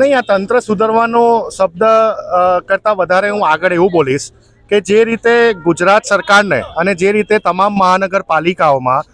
નહીં, આ તંત્ર સુધરવાનો શબ્દ કરતાં વધારે હું આગળ એવું બોલીશ કે જે રીતે ગુજરાત સરકારને અને જે રીતે તમામ મહાનગરપાલિકાઓમાં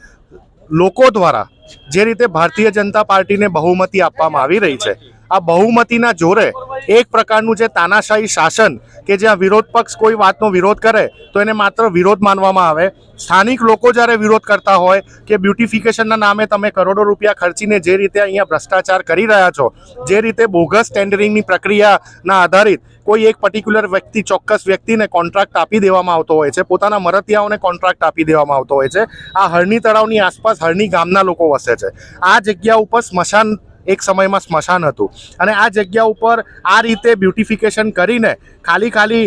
લોકો દ્વારા જે રીતે ભારતીય જનતા પાર્ટીને બહુમતી આપવામાં આવી રહી છે, આ બહુમતીના જોરે એક પ્રકારનું જે તાનાશાહી શાસન કે જ્યાં વિરોધ પક્ષ કોઈ વાતનો વિરોધ કરે, તો એને માત્ર વિરોધ માનવામાં આવે. સ્થાનિક લોકો જ્યારે વિરોધ કરતા હોય કે બ્યુટિફિકેશનના નામે તમે કરોડો રૂપિયા ખર્ચીને જે રીતે અહીંયા ભ્રષ્ટાચાર કરી રહ્યા છો, જે રીતે બોગસ ટેન્ડરિંગની પ્રક્રિયાના આધારિત કોઈ એક પર્ટિક્યુલર વ્યક્તિ, ચોક્કસ વ્યક્તિને કોન્ટ્રાક્ટ આપી દેવામાં આવતો હોય છે, પોતાના મરતિયાઓને કોન્ટ્રાક્ટ આપી દેવામાં આવતો હોય છે. આ હરણી તળાવની આસપાસ હરણી ગામના લોકો વસે છે. આ જગ્યા ઉપર સ્મશાન એક સમયમાં સ્મશાન હતું. અને આ જગ્યા ઉપર આ રીતે બ્યુટિફિકેશન કરીને ખાલી ખાલી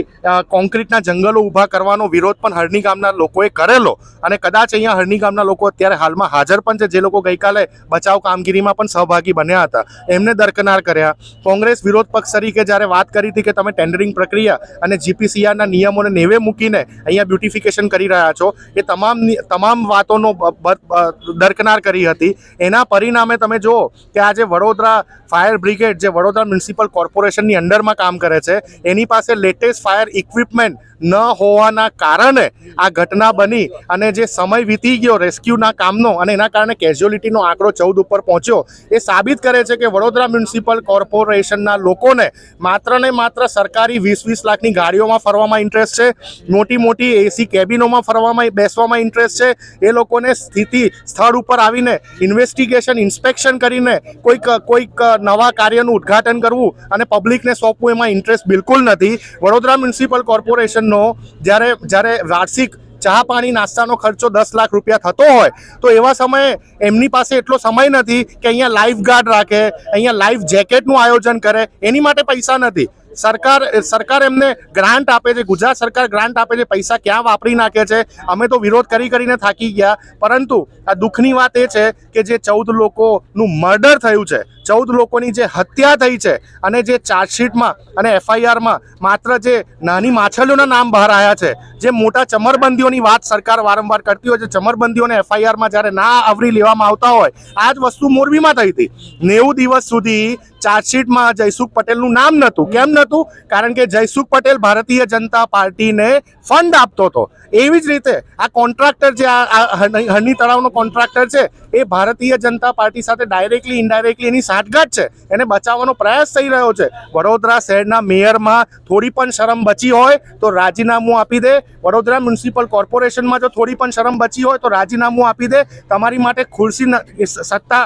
કોન્ક્રીટના જંગલો ઊભા કરવાનો વિરોધ પણ હરણી ગામના લોકોએ કરેલો. અને કદાચ અહીંયા હરણી ગામના લોકો અત્યારે હાલમાં હાજર પણ છે. જે લોકો ગઈકાલે બચાવ કામગીરીમાં પણ સહભાગી બન્યા હતા. એમને દરકનાર કર્યા. કોંગ્રેસ વિરોધ પક્ષ તરીકે જ્યારે વાત કરી હતી કે તમે ટેન્ડરિંગ પ્રક્રિયા અને જીપીસીઆરના નિયમોને નેવે મૂકીને અહીંયા બ્યુટિફિકેશન કરી રહ્યા છો, એ તમામ તમામ વાતોનો દરકનાર કરી હતી. એના પરિણામે તમે જુઓ કે આજે વડોદરા ફાયર બ્રિગેડ જે વડોદરા મ્યુનિસિપલ કોર્પોરેશનની અંડરમાં કામ કરે છે, એની પાસે લેટેસ્ટ ફાયર ઇક્વિપમેન્ટ ન હોવાના કારણે આ ઘટના બની અને જે સમય વીતી ગયો રેસ્ક્યુના કામનો અને એના કારણે કેઝ્યુઅલિટીનો આંકડો ચૌદ ઉપર પહોંચ્યો, એ સાબિત કરે છે કે વડોદરા મ્યુનિસિપલ કોર્પોરેશનના લોકોને માત્ર ને માત્ર સરકારી વીસ વીસ લાખની ગાડીઓમાં ફરવામાં ઇન્ટરેસ્ટ છે, મોટી મોટી એસી કેબિનોમાં ફરવામાં બેસવામાં ઇન્ટરેસ્ટ છે, એ લોકોને સ્થિતિ સ્થળ ઉપર આવીને ઇન્વેસ્ટિગેશન, ઇન્સ્પેક્શન કરીને કોઈક કોઈક નવા કાર્યનું ઉદ્ઘાટન કરવું અને પબ્લિકને સોંપવું એમાં ઇન્ટરેસ્ટ બિલકુલ નથી. વડોદરા મ્યુનિસિપલ કોર્પોરેશનનો જ્યારે જ્યારે વાર્ષિક ચા પાણી નાસ્તાનો ખર્ચો દસ લાખ રૂપિયા થતો હોય, તો એવા સમયે એમની પાસે એટલો સમય નથી કે અહીંયા લાઈફ ગાર્ડ રાખે, અહીંયા લાઈફ જેકેટનું આયોજન કરે, એની માટે પૈસા નથી. સરકાર સરકાર એમને ગ્રાન્ટ આપે છે, ગુજરાત સરકાર ગ્રાન્ટ આપે છે, પૈસા ક્યાં વાપરી નાખે છે? અમે તો વિરોધ કરી કરીને થાકી ગયા. પરંતુ આ દુઃખની વાત એ છે કે જે ચૌદ લોકોનું મર્ડર થયું છે, ચૌદ લોકોની જે હત્યા થઈ છે અને જે ચાર્જશીટમાં અને એફઆઈઆરમાં માત્ર જે નાની માછલીઓના નામ બહાર આવ્યા છે, જે મોટા ચમરબંધીઓની વાત સરકાર વારંવાર કરતી હોય છે, ચમરબંધીઓને એફઆઈઆરમાં જ્યારે ના આવરી લેવામાં આવતા હોય, આ જ વસ્તુ મોરબીમાં થઈ હતી. નેવું દિવસ સુધી ચાર્જશીટમાં જયસુખ પટેલનું નામ નહોતું. કેમ નહોતું, કારણ કે જયસુખ પટેલ ભારતીય જનતા પાર્ટીને ફંડ આપતો હતો. એવી જ રીતે આ કોન્ટ્રાક્ટર જે આ હરણી તળાવનો કોન્ટ્રાક્ટર છે, એ ભારતીય જનતા પાર્ટી સાથે ડાયરેક્ટલી ઇનડાયરેક્ટલી એની સાંઠગાંઠ છે. એને બચાવવાનો પ્રયાસ થઈ રહ્યો છે. વડોદરા શહેરના મેયરમાં થોડી પણ શરમ બચી હોય તો રાજીનામું આપી દે. વડોદરા મ્યુનિસિપલ કોર્પોરેશનમાં જો થોડી પણ શરમ બચી હોય તો રાજીનામું આપી દે. તમારી માટે ખુરશી સત્તા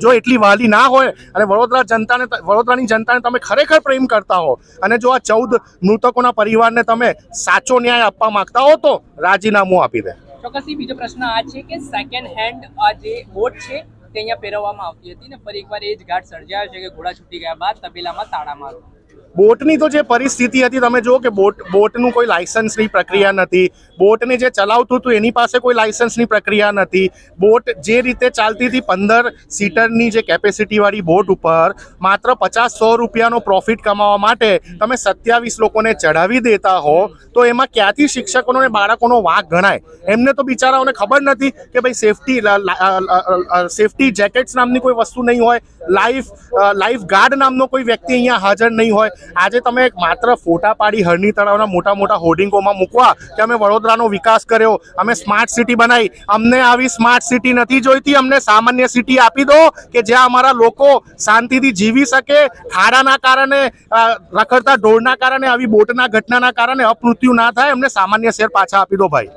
જો એટલી વાલી ના હોય, અને વડોદરા જનતાને વડોદરાની જનતાને તમે ખરેખર પ્રેમ કરતા હો, અને જો આ ચૌદ મૃતકોના પરિવારને તમે સાચો ન્યાય આપવા માંગતા હો, તો રાજીનામું આપી દે. ચોક્કસથી બીજો પ્રશ્ન આ છે કે સેકન્ડ હેન્ડ આ જે બોટ છે, તે અહીંયા પહેરવવામાં આવતી હતી ને ફરી એકવાર એ જ ઘાટ સર્જાયો છે કે ઘોડા છૂટી ગયા બાદ તબેલામાં તાળા મારો. બોટની તો જે પરિસ્થિતિ હતી તમે જુઓ કે બોટ બોટનું કોઈ લાયસન્સની પ્રક્રિયા નથી. બોટને જે ચલાવતું હતું એની પાસે કોઈ લાયસન્સની પ્રક્રિયા નથી. બોટ જે રીતે ચાલતી હતી પંદર સીટરની જે કેપેસિટીવાળી બોટ ઉપર માત્ર પચાસ સો રૂપિયાનો પ્રોફિટ કમાવા માટે તમે સત્યાવીસ લોકોને ચડાવી દેતા હો તો એમાં ક્યાંથી શિક્ષકોનો અને બાળકોનો વાંક ગણાય? એમને તો બિચારાઓને ખબર નથી કે ભાઈ સેફટી સેફટી જેકેટ્સ નામની કોઈ વસ્તુ નહીં હોય લાઈફ લાઈફ ગાર્ડ નામનો કોઈ વ્યક્તિ અહીંયા હાજર નહીં હોય. આજે તમે એક માત્ર ફોટા પાડી હરની તળાવના મોટા મોટા હોર્ડિંગોમાં મૂકવા કે અમે વડોદરાનો વિકાસ કર્યો, અમે સ્માર્ટ સિટી બનાવી. અમને આવી સ્માર્ટ સિટી નથી જોઈતી, અમને સામાન્ય સિટી આપી દો કે જ્યાં અમારા લોકો શાંતિથી જીવી શકે, ખાડાના કારણે રખડતા ઢોરના કારણે, આવી બોટના ઘટનાના કારણે અપમૃત્યુ ના થાય, અમને સામાન્ય શેર પાછા આપી દો ભાઈ.